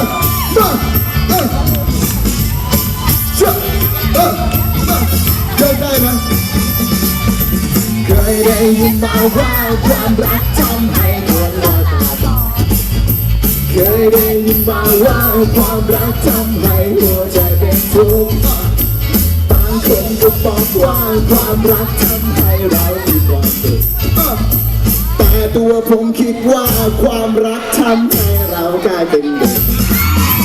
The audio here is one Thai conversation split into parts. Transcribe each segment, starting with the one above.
เออเชื่อเออมาเดินได้ไหมเคยได้ยินมาว่าความรักทำให้คนเราตาบอดเคยได้ยินมาว่าความรักทำให้หัวใจเป็นทุกข์บางคนก็บอกว่าความรักทำให้เรามีความสุขแต่ตัวผมคิดว่าความรักทำให้เรากลายเป็นเด็ก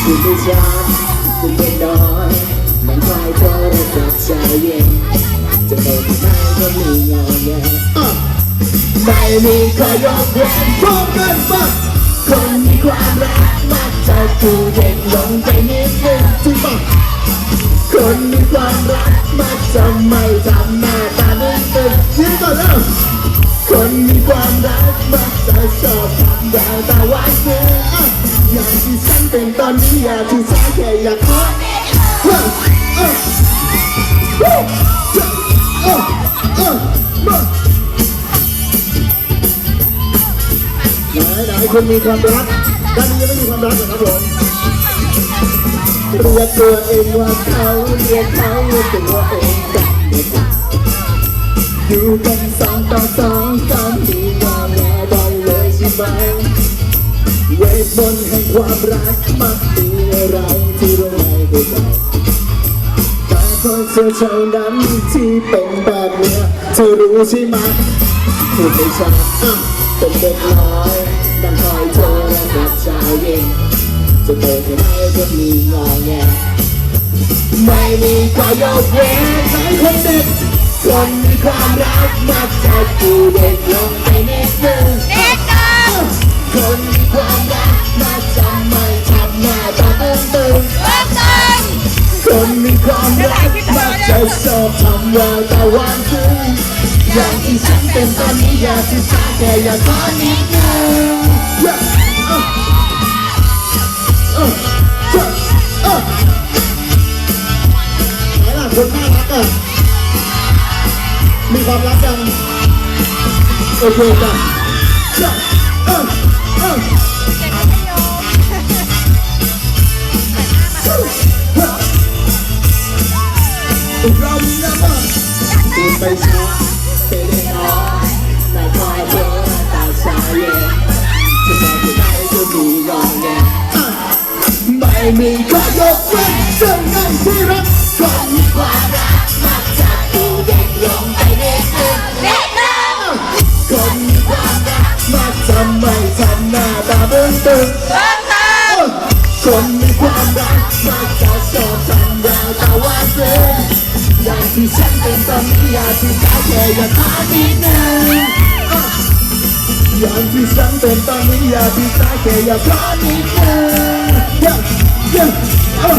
คุณไม่ช้าคุณไม่น้อยมันคลายโทรศัพท์ใจเย็นจะโดนไม่ก็มีงอแงอะไม่มีใครยอมเว้นพร้อมกันปะคนมีความรักมักจะดูเด็กลงไปนิดนึงจริงปะคนมีความรักมักจะไม่ทำ เป็นตอนนี้อยากที่สายแค่อยากขอเฮ้ยเอ้ยคนมีความรักด้านนี้ยังไม่มีความรักเหรอครับผมเรียกตัวเองว่าเขาเรียกเขาว่าตัวเองกันดีกว่าอยู่กันสองต่อสองก็มีงอแงบ่อยเลยใช่ไหม เวทมนต์แห่งความรักมักมีอะไรที่เราไม่เข้าใจแต่คนเธอเท่านั้นที่เป็นแบบเนี้ยเธอรู้ใช่ไหมพูดไม่ชัดอะเป็นเด็กน้อยนั่งคอยโทรศัพท์เช้าเย็นจะโตแค่ไหนก็มีงอแงไม่มีใครยกเว้นไหนคนเด็กคนมีความรักมักจะดูเด็กลงไปนิดนึง ความรักมักจะชอบทำแววตาหวานซึ้งอย่างที่ฉันเป็นตอนนี้อยากที่จะแค่อยากขอนิดนึงเย้อะอะจ้ะอะไหนล่ะคนน่ารักอะ มีความรักยังโอเคจ้ะ ไปช้าไปได้น้อยนายคอยเธอตาชาเย็นจะบอกที่ไหนก็มีงอแงไม่มีข้อยกเว้นเรื่องไงที่รักคนมีความรักมักจะดูเด็กลงไปนิดนึงเด็กน้อคนมีความรักมักจะไม่ทำหน้าตาเบิ้งตึงเริ่มต้นคนมีความรักมักจะชอบ ที่ฉันเป็นตอนนี้อยากที่จะแค่อยากขอนิดนึงอย่างที่ฉันเป็นตอนนี้อยากที่ตายแค่อยากขอนิดนึงเย้เย้เอ้า